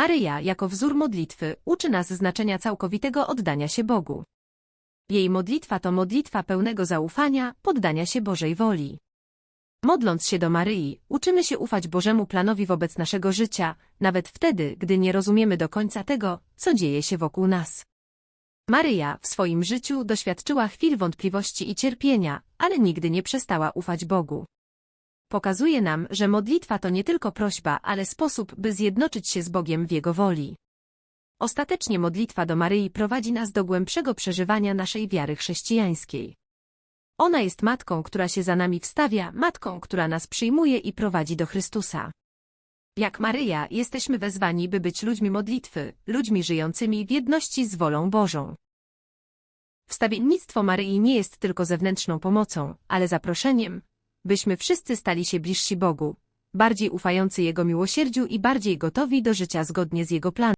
Maryja, jako wzór modlitwy, uczy nas znaczenia całkowitego oddania się Bogu. Jej modlitwa to modlitwa pełnego zaufania, poddania się Bożej woli. Modląc się do Maryi, uczymy się ufać Bożemu planowi wobec naszego życia, nawet wtedy, gdy nie rozumiemy do końca tego, co dzieje się wokół nas. Maryja w swoim życiu doświadczyła chwil wątpliwości i cierpienia, ale nigdy nie przestała ufać Bogu. Pokazuje nam, że modlitwa to nie tylko prośba, ale sposób, by zjednoczyć się z Bogiem w Jego woli. Ostatecznie modlitwa do Maryi prowadzi nas do głębszego przeżywania naszej wiary chrześcijańskiej. Ona jest matką, która się za nami wstawia, matką, która nas przyjmuje i prowadzi do Chrystusa. Jak Maryja, jesteśmy wezwani, by być ludźmi modlitwy, ludźmi żyjącymi w jedności z wolą Bożą. Wstawiennictwo Maryi nie jest tylko zewnętrzną pomocą, ale zaproszeniem, byśmy wszyscy stali się bliżsi Bogu, bardziej ufający Jego miłosierdziu i bardziej gotowi do życia zgodnie z Jego planem.